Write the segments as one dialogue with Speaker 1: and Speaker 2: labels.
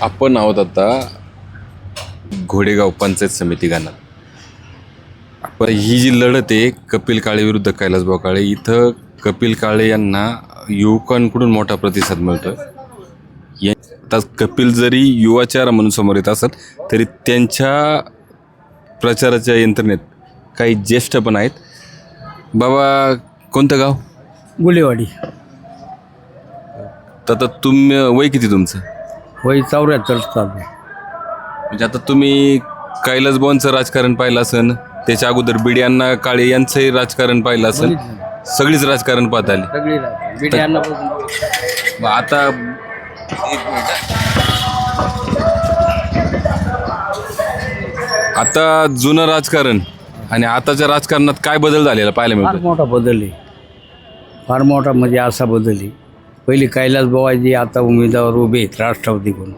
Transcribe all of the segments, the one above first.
Speaker 1: आपण आहोत आता घोडेगाव पंचायत समिती गाणं. पण ही जी लढत आहे कपिल काळे विरुद्ध कैलासभाऊ काळे इथं कपिल काळे यांना युवकांकडून मोठा प्रतिसाद मिळतो या- आता कपिल जरी युवा चेहरा म्हणून समोर येत असेल तरी त्यांच्या प्रचाराच्या यंत्रणेत काही ज्येष्ठ पण आहेत. बाबा कोणतं गाव?
Speaker 2: गुलेवाडी.
Speaker 1: तर आता तुम्ही वय किती तुमचं?
Speaker 2: वय चौऱ्याहत्तर चालू आहे.
Speaker 1: म्हणजे आता तुम्ही कैलास बॉनचं राजकारण पाहिलं असन त्याच्या अगोदर बिडी अण्णा काळे यांचंही राजकारण पाहिलं असन सगळीच राजकारण पाहत आली.
Speaker 2: सगळी राहते.
Speaker 1: मग आता आता जुनं राजकारण आणि आताच्या राजकारणात काय बदल झालेला पाहायला
Speaker 2: फार
Speaker 1: मिळतो
Speaker 2: मोठा बदल आहे. फार मोठा म्हणजे असा बदल आहे. पहिली कैलास बुवाजी आता उमेदवार उभे आहेत राष्ट्रवादीकडून.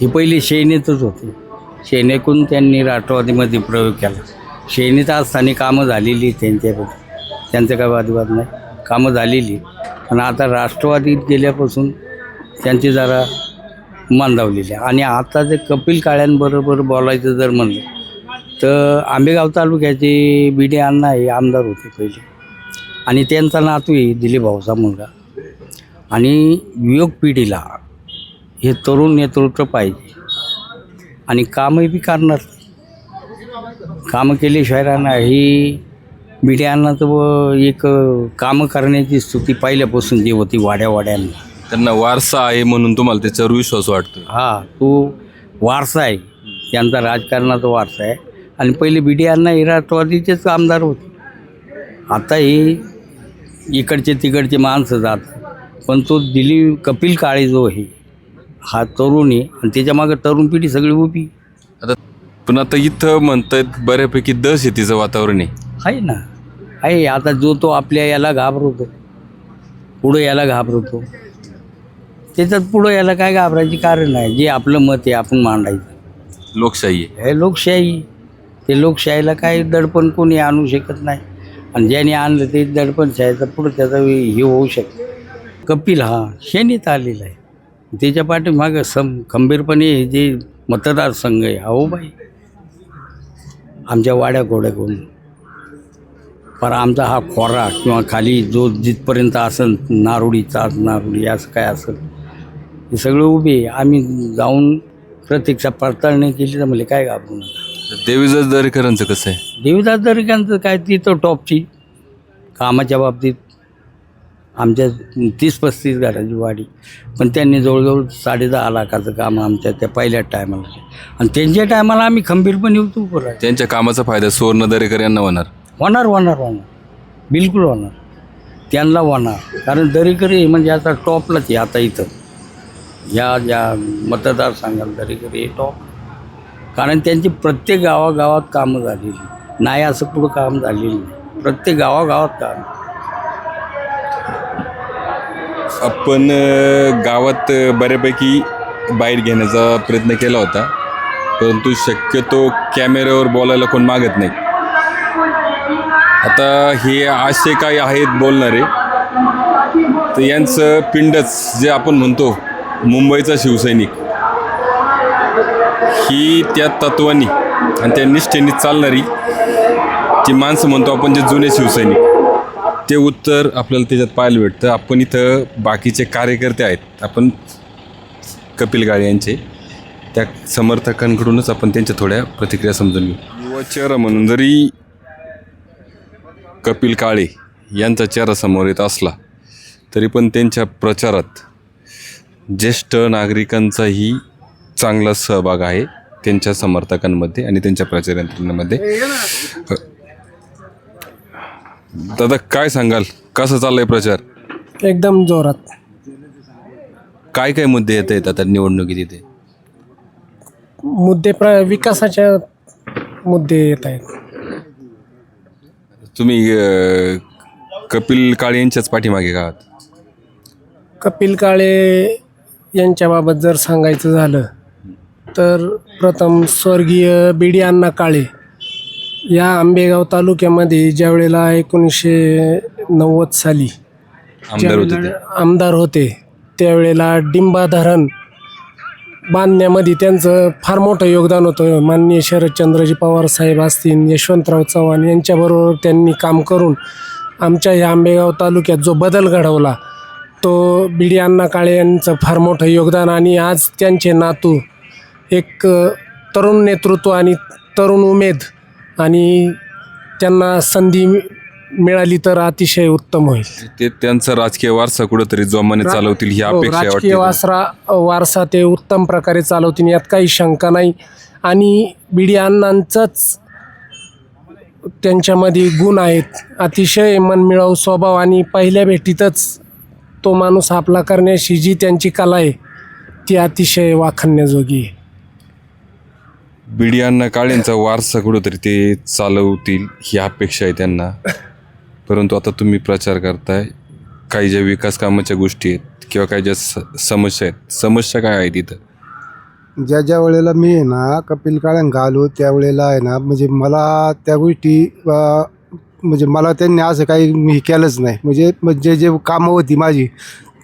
Speaker 2: हे पहिले सेनेतच होते. सेनेकडून त्यांनी राष्ट्रवादीमध्ये प्रयोग केला. सेनेत असताना कामं झालेली आहेत त्यांच्याकडे त्यांचं काय वादविवाद नाही. कामं झालेली पण आता राष्ट्रवादीत गेल्यापासून त्यांची जरा मंदावलेली आहे. आणि आता जे कपिल काळ्यांबरोबर बोलायचं जर म्हणलं तर आंबेगाव तालुक्याचे बिडे अण्णा हे आमदार होते पहिले. आणि त्यांचा नातू आहे दिलीप भाऊचा मुलगा. आणि युवक पिढीला हे तरुण नेतृत्व पाहिजे. आणि कामही बी करणार. कामं केल्याशिवाय राहणार ही मीडियांना तर व एक कामं करण्याची स्तुती पहिल्यापासून जी होती वाड्या वाड्यांना.
Speaker 1: त्यांना वारसा आहे म्हणून तुम्हाला त्याच्यावर विश्वास वाटतो
Speaker 2: हा तो वारसा आहे. त्यांचा राजकारणाचा वारसा आहे. आणि पहिले बी डी यांना हे राष्ट्रवादीचेच आमदार होते. आता हे इकडचे तिकडचे माणसं जातात. पण तो दिलीप कपिल काळे जो आहे हा तरुण आहे आणि त्याच्यामागे तरुण पिढी सगळी उभी.
Speaker 1: आता पण आता इथं म्हणतायत बऱ्यापैकी दहशतीचं वातावरण आहे.
Speaker 2: आहे ना. आहे आता जो तो आपल्या याला घाबरवतो. पुढं याला घाबरवतो. त्याच्यात पुढं याला काय घाबरायचे कारण नाही. जे आपलं मत आहे आपण मांडायचं.
Speaker 1: लोकशाही आहे.
Speaker 2: हे लोकशाही. ते लोकशाहीला काही दडपण कोणी आणू शकत नाही. आणि ज्याने आणलं ते दडपण शाहीचं पुढं त्याचा हे होऊ शकतं. कपिल हा शेनीत आलेला आहे. त्याच्या पाठीमागं सम खंबीरपणे हे जे मतदारसंघ आहे अहो बाई. आमच्या वाड्या घोड्याकडून. पर आमचा हा खोरा किंवा खाली जो जिथपर्यंत असेल नारुडीचा नारुडी असं काय असेल हे सगळं उभे आहे. आम्ही जाऊन प्रत्यक्ष पडताळणी केली तर म्हणजे काय घाबरू नका.
Speaker 1: देवीदास दरेकरांचं कसं आहे?
Speaker 2: देवीदास दरिकांचं काय ती तर टॉपची कामाच्या बाबतीत आमच्या तीस पस्तीस घराची वाडी. पण त्यांनी जवळजवळ साडे दहा लाखाचं काम आमच्या त्या पहिल्या टायमाला. आणि त्यांच्या टायमाला आम्ही खंबीरपणे होतो राहिलो.
Speaker 1: त्यांच्या कामाचा फायदा सुवर्ण दरेकर यांना होणार.
Speaker 2: होणार होणार होणार. बिलकुल होणार. त्यांना होणार. कारण दरेकरी हे म्हणजे आता टॉपलाच आहे आता इथं. या ज्या मतदारसंघात दरेकरी हे टॉप कारण त्यांची प्रत्येक गावागावात कामं झालेली. नाही असं पुढं काम झालेलं नाही. प्रत्येक गावागावात काम.
Speaker 1: आपण गावात बऱ्यापैकी बाईट घेण्याचा प्रयत्न केला होता. परंतु शक्यतो कॅमेऱ्यावर बोलायला कोण मागत नाही. आता हे असे काही आहेत बोलणारे. तर यांचं पिंडच जे आपण म्हणतो मुंबईचा शिवसैनिक. ही त्या तत्वानी आणि त्या निष्ठेने चालणारी जी माणसं म्हणतो आपण जे जुने शिवसैनिक. ते उत्तर आपल्याला त्याच्यात पाहायला भेटतं. आपण इथं बाकीचे कार्यकर्ते आहेत. आपण कपिल गाळे यांचे. त्या समर्थकांकडूनच आपण त्यांच्या थोड्या प्रतिक्रिया समजून घेऊ. युवा चेहरा म्हणून जरी कपिल काळे यांचा चेहरा समोर येत असला तरी पण त्यांच्या प्रचारात ज्येष्ठ नागरिकांचाही चांगला सहभाग आहे त्यांच्या समर्थकांमध्ये आणि त्यांच्या प्रचार यंत्रणेमध्ये दादा काय सांगाल? कसा चाललाय प्रचार?
Speaker 3: एकदम जोरात.
Speaker 1: काय काय मुद्दे येत आहेत आता निवडणुकीत इथे?
Speaker 3: मुद्दे प्र विकासाच्या मुद्दे येत आहेत.
Speaker 1: तुम्ही अं, कपिल काळे यांच्याच पाठीमागे का आहात?
Speaker 3: कपिल काळे यांच्याबाबत जर सांगायचं झालं तर प्रथम स्वर्गीय बिडी अण्णा काळे या आंबेगाव तालुक्यामध्ये ज्या वेळेला एकोणीसशे नव्वद साली
Speaker 1: आमदार होते ते.
Speaker 3: ज्यावेळेला आमदार होते त्यावेळेला डिंबा धरण बांधण्यामध्ये त्यांचं फार मोठं योगदान होतं. माननीय शरदचंद्रजी पवार साहेब असतील यशवंतराव चव्हाण यांच्याबरोबर त्यांनी काम करून आमच्या या आंबेगाव तालुक्यात जो बदल घडवला तो बी डी अण्णा काळे यांचं फार मोठं योगदान आणि आज त्यांचे नातू एक अ, तरुण नेतृत्व आणि तरुण उमेद आणि त्यांना संधी मि- मिळाली तर अतिशय उत्तम होईल.
Speaker 1: ते त्यांचा राजकीय वारसा कुठेतरी जोमाने चालवतील ही
Speaker 3: हो,
Speaker 1: अपेक्षा
Speaker 3: राजकीय
Speaker 1: वाटते
Speaker 3: वासरा वारसा ते उत्तम प्रकारे चालवतील यात काही शंका नाही. आणि बिडी अण्णांचाच त्यांच्यामध्ये गुण आहेत. अतिशय मनमिळावू स्वभाव आणि पहिल्या भेटीतच तो माणूस आपला करण्याची जी त्यांची कला आहे ती अतिशय वाखण्याजोगी आहे.
Speaker 1: बिडियांना काळेंचा वारसा कुठंतरी ते चालवतील ही अपेक्षा आहे त्यांना. परंतु आता तुम्ही प्रचार करताय काही ज्या विकास कामाच्या गोष्टी आहेत किंवा काही ज्या स- समस्या आहेत समस्या काय आहेत तिथं?
Speaker 4: ज्या ज्या वेळेला मी आहे ना कपिल काळंग आलो त्यावेळेला आहे ना म्हणजे मला त्या गोष्टी अ, म्हणजे मला त्यांनी असं काही मी केलंच नाही. म्हणजे म्हणजे जे कामं होती माझी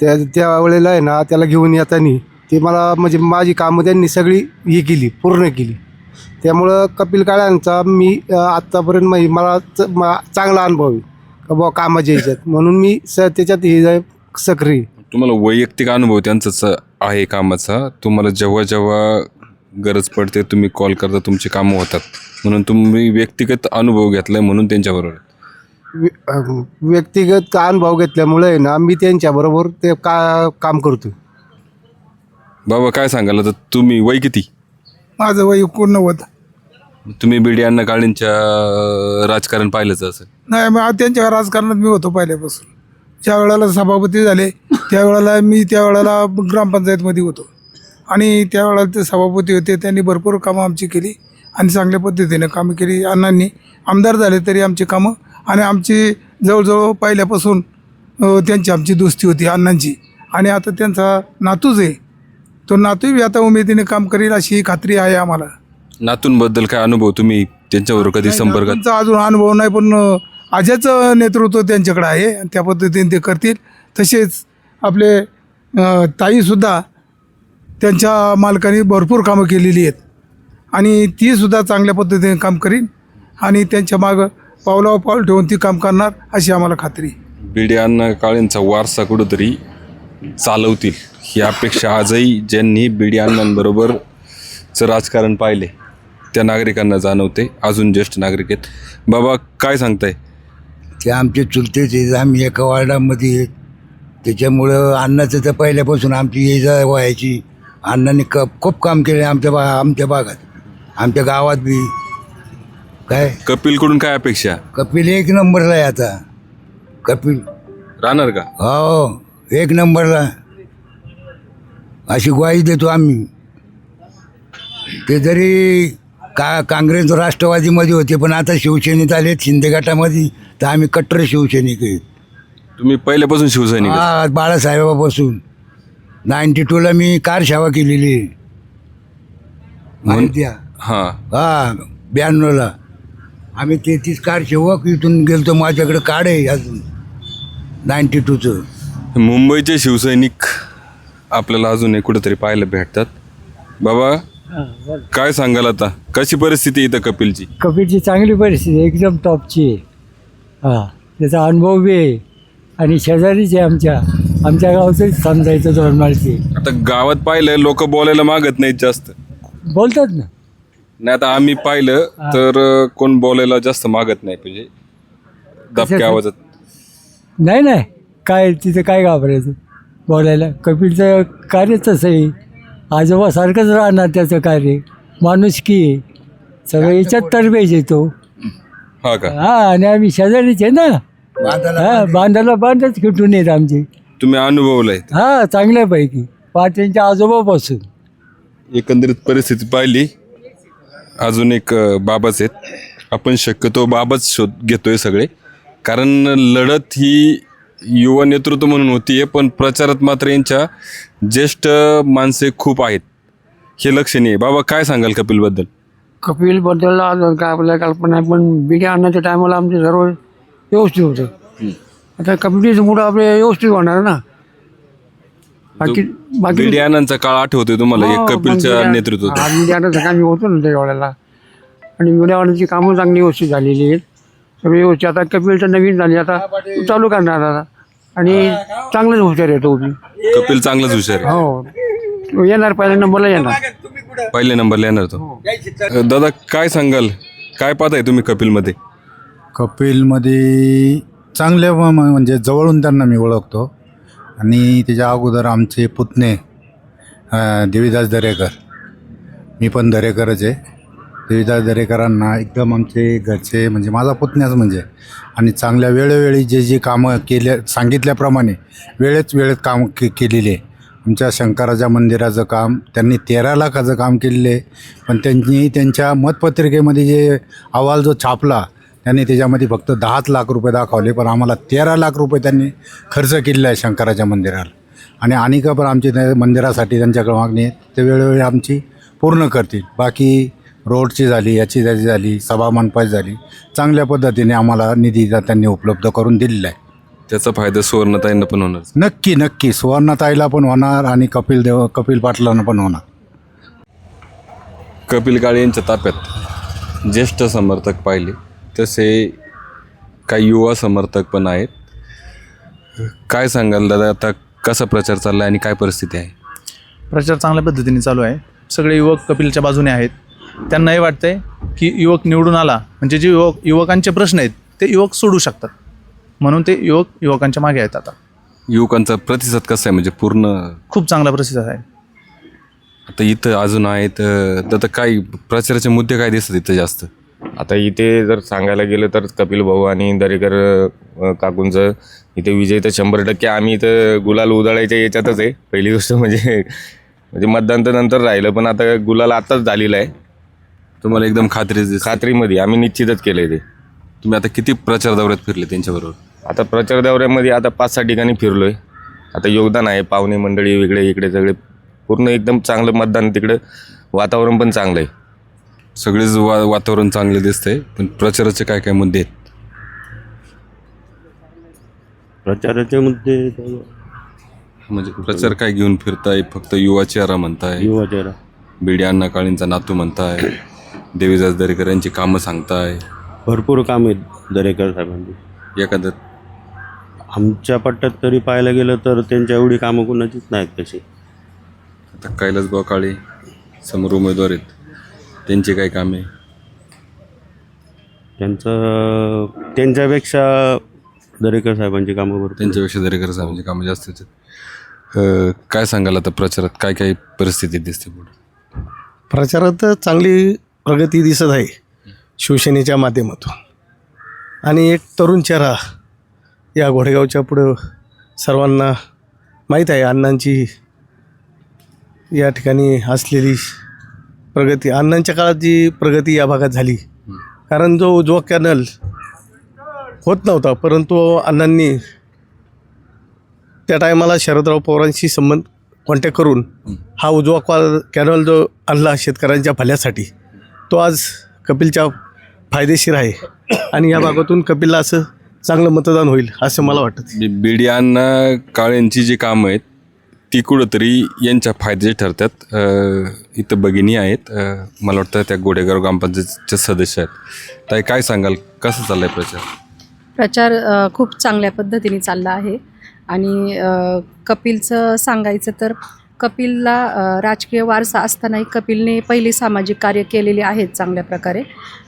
Speaker 4: त्या त्या वेळेला आहे ना त्याला घेऊन येताना ते मला म्हणजे माझी कामं त्यांनी सगळी हे केली पूर्ण केली. त्यामुळं कपिल काळ्यांचा मी आत्तापर्यंत म्हणजे मला च- मा- चांगला अनुभव आहे. का बुवा कामाच्या ह्याच्यात. म्हणून मी स त्याच्यात हे सक्रिय
Speaker 1: तुम्हाला वैयक्तिक अनुभव त्यांचाच आहे कामाचा. तुम्हाला जेव्हा जेव्हा गरज पडते तुम्ही कॉल करता तुमची कामं होतात. म्हणून तुम्ही व्यक्तिगत अनुभव घेतलाय म्हणून त्यांच्याबरोबर
Speaker 4: व्य- अं, व्यक्तिगत अनुभव घेतल्यामुळे आहे ना मी त्यांच्याबरोबर ते का काम करतो
Speaker 1: बाबा काय सांगाल? आता तुम्ही वय किती?
Speaker 5: माझं वय एकोणनव्वद.
Speaker 1: तुम्ही बिडियांना काळेंच्या राजकारण पाहिलंच असेल
Speaker 5: नाही मग त्यांच्या राजकारणात मी होतो पहिल्यापासून. ज्या वेळेला सभापती झाले त्यावेळेला मी त्यावेळेला ग्रामपंचायतमध्ये होतो. आणि त्यावेळेला ते सभापती होते त्यांनी भरपूर कामं आमची केली आणि चांगल्या पद्धतीने कामं केली. अण्णांनी आमदार झाले तरी आमची कामं आणि आमची जवळजवळ पहिल्यापासून त्यांची आमची दोस्ती होती अण्णांची. आणि आता त्यांचा नातूच आहे. तो नातूही बी आता उमेदीने काम करेल अशी खात्री आहे आम्हाला.
Speaker 1: नातूंबद्दल काय अनुभव तुम्ही त्यांच्याबरोबर कधी संपर्कात
Speaker 5: अजून अनुभव नाही पण अ, आज्याचं नेतृत्व त्यांच्याकडे आहे आणि त्या पद्धतीने ते करतील. तसेच आपले अ, ताईसुद्धा त्यांच्या मालकाने भरपूर कामं केलेली आहेत. आणि तीसुद्धा चांगल्या पद्धतीने काम करीन आणि त्यांच्या मागं पावलावर पाऊल ठेवून ती काम करणार अशी आम्हाला खात्री आहे.
Speaker 1: बिडियांना काळेंचा वारसा कुठंतरी चालवतील ही अपेक्षा आजही ज्यांनी बिडी राजकारण पाहिले त्या नागरिकांना जाणवते. अजून ज्येष्ठ नागरिक आहेत. बाबा काय सांगताय?
Speaker 6: ते आमचे चुलतेच आहेत. आम्ही एका वार्डामध्ये आहेत. त्याच्यामुळं अण्णाचं तर पहिल्यापासून आमची ये जा व्हायची अण्णांनी क खूप काम केले आमच्या बा आमच्या भागात. आमच्या गावात बी. काय?
Speaker 1: कपिलकडून काय अपेक्षा?
Speaker 6: कपिल एक नंबरला आहे आता. कपिल.
Speaker 1: राहणार का?
Speaker 6: हो. एक नंबरला. अशी ग्वाही देतो आम्ही. ते जरी का काँग्रेस राष्ट्रवादीमध्ये होते पण आता शिवसेनेत आले शिंदे गटामध्ये तर आम्ही कट्टर शिवसैनिक आहेत.
Speaker 1: तुम्ही पहिल्यापासून शिवसैनिक आहेत.
Speaker 6: हा बाळासाहेबापासून. नाईन्टी टूला मी कार सेवा केलेली आहे. माहिती आहे?
Speaker 1: हां.
Speaker 6: हा ब्याण्णवला. आम्ही तेहतीस कार सेवक इथून गेलतो माझ्याकडे कार्ड आहे अजून. नाईन्टी टूचं.
Speaker 1: मुंबईचे शिवसैनिक आपल्याला अजून कुठेतरी पाहायला भेटतात. बाबा काय सांगाल आता? कशी परिस्थिती इथं कपिलची?
Speaker 7: कपिलची चांगली परिस्थिती आहे, एकदम टॉपची आहे. हां त्याचा अनुभव बी आहे. आणि शेजारीच आहे आमच्या. आमच्या गावचंच समजायचं धोरणाची
Speaker 1: आता गावात पाहिलं लोक बोलायला मागत नाहीत जास्त.
Speaker 7: बोलतात ना.
Speaker 1: नाही आता आम्ही पाहिलं तर अं, कोण बोलायला जास्त मागत नाही म्हणजे दबक्या? आवाजात.
Speaker 7: नाही नाही. काय तिथं काय घाबरायचं? बोलायला. कपिलचं कार्यच तसं आहे. आजोबासारखंच राहणार त्याचं कार्य. माणुसकी आहे. सगळं याच्यात तरबेज येतो
Speaker 1: हा का?
Speaker 7: हा आणि आम्ही शेजारीच आहे ना.
Speaker 6: बांधायला
Speaker 7: हा बांधायला बांधच खिटून येत आमची.
Speaker 1: तुम्ही अनुभवलंय.
Speaker 7: हा चांगल्यापैकी. पाट्यांच्या आजोबापासून.
Speaker 1: एकंदरीत परिस्थिती पाहिली. अजून एक अं, बाबाच आहेत. आपण शक्यतो बाबाच शोध घेतोय सगळे. कारण लढत ही युवा नेतृत्व म्हणून होतीये पण प्रचारात मात्र यांच्या ज्येष्ठ माणसे खूप आहेत. हे लक्षणीय. आहे. बाबा काय सांगाल कपिलबद्दल?
Speaker 8: कपिलबद्दल अजून काय आपल्याला कल्पना आहे पण बिड्या आणण्याच्या टायमाला आमचं सर्व व्यवस्थित होतं. आता कमिटीचं मुलं आपले व्यवस्थित होणार ना. बाकी बाकी
Speaker 1: बीडी आनंदचा काळ आठवतोय तुम्हाला
Speaker 8: हो,
Speaker 1: एक कपिलच्या नेतृत्वात.
Speaker 8: हा, मीडिया आनंद आम्ही होतो ना त्या वेळेला. आणि आनंदची कामं चांगली व्यवस्थित झालेली आहेत. सगळी व्यवस्थित आता कपिलचं नवीन झाली. आता तो चालू करणार आता. आणि चांगलंच हुशार येतो उभी
Speaker 1: कपिल चांगलाच हुशार आहे.
Speaker 8: हो. तो येणार पहिल्या नंबरला येणार.
Speaker 1: पहिल्या नंबरला येणार तो. दादा काय सांगाल? काय पाहताय तुम्ही कपिलमध्ये?
Speaker 9: कपिलमध्ये चांगल्या म- म- म्हणजे जवळून त्यांना मी ओळखतो. आणि त्याच्या अगोदर आमचे पुतणे अं, देवीदास दरेकर. मी पण दरेकरच आहे. देवीदास दरेकरांना एकदम आमचे घरचे म्हणजे माझा पुतण्याच म्हणजे. आणि चांगल्या वेळोवेळी जे जे कामं केल्या सांगितल्याप्रमाणे वेळेत वेळेत काम के केलेले. आहे आमच्या शंकराच्या मंदिराचं काम त्यांनी तेरा लाखाचं काम केलेलं. आहे पण त्यांनी त्यांच्या मतपत्रिकेमध्ये जे अहवाल जो छापला त्यांनी त्याच्यामध्ये फक्त दहाच लाख रुपये दाखवले पण आम्हाला तेरा लाख रुपये त्यांनी खर्च केलेला आहे शंकराच्या मंदिराला. आणि अनेक पण आमची त्या मंदिरासाठी त्यांच्याकडे मागणी आहे ते वेळोवेळी आमची पूर्ण करतील. बाकी रोडची झाली याची त्याची झाली सभा मंडपाची झाली. चांगल्या पद्धतीने आम्हाला निधी त्यांनी उपलब्ध करून दिलेला आहे.
Speaker 1: त्याचा फायदा सुवर्णताईंना पण होणार.
Speaker 9: नक्की नक्की. सुवर्णताईला पण होणार आणि कपिल देव कपिल पाटलांना पण होणार.
Speaker 1: कपिल काळे यांच्या ताप्यात ज्येष्ठ समर्थक पाहिले तसे काही युवा समर्थक पण आहेत. काय सांगाल दादा आता कसा प्रचार चालला आणि काय परिस्थिती आहे?
Speaker 10: प्रचार चांगल्या पद्धतीने चालू आहे. सगळे युवक कपिलच्या बाजूने आहेत. त्यांना हे वाटतंय की युवक निवडून आला. म्हणजे जे युवक युवकांचे प्रश्न आहेत ते युवक सोडू शकतात. म्हणून ते युवक युवकांच्या मागे आहेत आता.
Speaker 1: युवकांचा प्रतिसाद कसा आहे? म्हणजे पूर्ण
Speaker 10: खूप चांगला प्रतिसाद आहे.
Speaker 1: आता इथं अजून आहेत अं, आता काय प्रचाराचे मुद्दे काय दिसतात इथं जास्त?
Speaker 11: आता इथे जर सांगायला गेलं तर कपिल भाऊ आणि दरेकर अ, काकूंचं इथे विजय तर शंभर टक्के आम्ही इथं गुलाल उधळायच्या याच्यातच आहे. पहिली गोष्ट म्हणजे म्हणजे मतदान तर नंतर राहिलं पण आता गुलाल आत्ताच झालेलं आहे.
Speaker 1: तुम्हाला एकदम खात्रीच दिसते.
Speaker 11: खात्रीमध्ये. आम्ही निश्चितच केलं आहे ते.
Speaker 1: तुम्ही आता किती प्रचार दौऱ्यात फिरले त्यांच्याबरोबर?
Speaker 11: आता प्रचार दौऱ्यामध्ये आता पाच सहा ठिकाणी फिरलो आहे आता योगदान आहे पाहुणे मंडळी वेगळे इकडे सगळे. पूर्ण एकदम चांगलं मतदान तिकडं. वातावरण पण चांगलं आहे.
Speaker 1: सगळेच वा वातावरण चांगले दिसतंय पण प्रचाराचे काय काय मुद्दे आहेत?
Speaker 12: प्रचाराचे मुद्दे
Speaker 1: म्हणजे प्रचार काय घेऊन फिरताय? फक्त युवा चेहरा म्हणताय.
Speaker 12: युवा चेहरा.
Speaker 1: बीडी अण्णा काळींचा नातू म्हणताय. देवीदास दरेकर यांची कामं सांगताय?
Speaker 12: भरपूर काम आहेत दरेकर साहेबांची.
Speaker 1: एखादं?
Speaker 12: आमच्या पट्ट्यात तरी पाहायला गेलं तर त्यांच्या एवढी कामं कुणाचीच नाहीत तशी
Speaker 1: आता कैलासभाऊ काळे समोर उमेदवार आहेत. त्यांची काय कामे?
Speaker 12: त्यांचं त्यांच्यापेक्षा दरेकर साहेबांची कामं भरपूर
Speaker 1: त्यांच्यापेक्षा दरेकर साहेबांची कामं जास्त आहेत. अं, काय सांगाल आता प्रचारात? काय काय परिस्थिती दिसते पुढे?
Speaker 13: प्रचारात चांगली प्रगती दिसत आहे शिवसेनेच्या माध्यमातून. आणि एक तरुण चेहरा या घोडेगावच्या पुढं सर्वांना माहीत आहे अण्णांची या ठिकाणी असलेली प्रगती. अण्णांच्या काळात जी प्रगती या भागात झाली कारण जो उजवा कॅनल होत नव्हता परंतु अण्णांनी त्या टायमाला शरदराव पवारांशी संबंध कॉन्टॅक्ट करून हा उजवा कॉल कॅनल जो आणला शेतकऱ्यांच्या भल्यासाठी तो आज कपिलच्या फायदेशीर आहे. आणि या भागातून कपिलला असं चांगलं मतदान होईल असं मला वाटतं.
Speaker 1: बीडी अण्णा काळेंची जी कामं आहेत ती कुठंतरी यांच्या फायद्याची ठरतात. इथं भगिनी आहेत. मला वाटतं त्या गोडेगाव ग्रामपंचायतचे सदस्य आहेत. ताई काय सांगाल? कसं चाललंय प्रचार?
Speaker 14: प्रचार अ, खूप चांगल्या पद्धतीने चालला आहे. आणि अ, कपिलचं सांगायचं तर कपिलला राजकीय वारसा असतानाही कपिलने पहिली सामाजिक कार्य केलेले आहेत चांगल्या प्रकारे.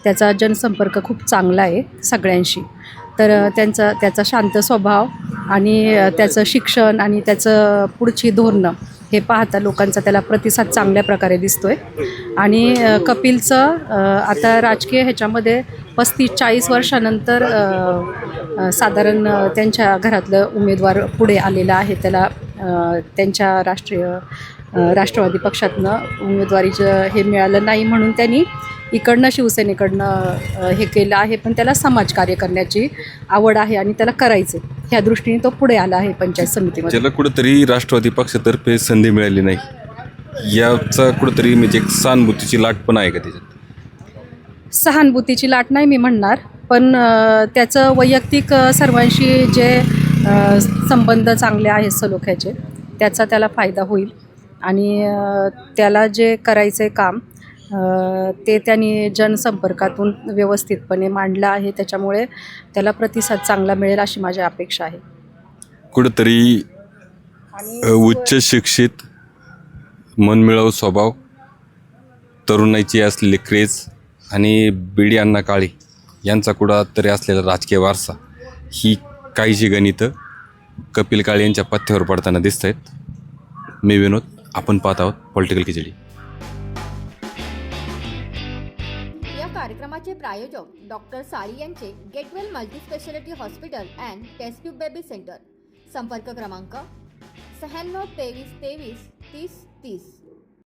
Speaker 14: त्याचा जनसंपर्क खूप चांगला आहे सगळ्यांशी. तर त्यांचा त्याचा शांत स्वभाव आणि त्याचं शिक्षण आणि त्याचं पुढची धोरणं हे पाहता लोकांचा त्याला प्रतिसाद चांगल्या प्रकारे दिसतोय. आणि कपिलचं आता राजकीय ह्याच्यामध्ये पस्तीस चाळीस वर्षानंतर साधारण त्यांच्या घरातलं उमेदवार पुढे आलेला आहे. त्याला त्यांच्या राष्ट्रीय राष्ट्रवादी पक्षातनं उमेदवारीचं हे मिळालं नाही म्हणून त्यांनी इकडनं शिवसेनेकडनं हे केलं आहे. पण त्याला समाजकार्य करण्याची आवड आहे आणि त्याला करायचं ह्या दृष्टीने तो पुढे आला आहे पंचायत समितीमध्ये.
Speaker 1: ज्याला कुठंतरी राष्ट्रवादी पक्षातर्फे संधी मिळाली नाही. याचा कुठंतरी म्हणजे एक सहानुभूतीची लाट पण आहे का त्याच्यात?
Speaker 14: सहानुभूतीची लाट नाही मी म्हणणार. पण त्याचं वैयक्तिक सर्वांशी जे संबंध चांगले आहेत सलोख्याचे त्याचा त्याला फायदा होईल. आणि त्याला जे करायचं आहे काम ते त्यांनी जनसंपर्कातून व्यवस्थितपणे मांडलं आहे. त्याच्यामुळे त्याला प्रतिसाद चांगला मिळेल अशी माझी अपेक्षा आहे.
Speaker 1: कुठंतरी उच्च शिक्षित मनमिळावू स्वभाव तरुणाईची असलेली क्रेज आणि बिडी अण्णा काळे यांचा कुठं तरी असलेला राजकीय वारसा ही काहीशी गणितं कपिल काळे यांच्या पथ्यावर पडताना दिसत आहेत मी विनोद आपण पाहत आहोत पॉलिटिकल खिचडी.
Speaker 15: या कार्यक्रमाचे प्रायोजक डॉक्टर साळी यांचे Getwell multispeciality hospital and test tube baby centre संपर्क क्रमांक शहाण्णव तेवीस तेवीस तीस तीस.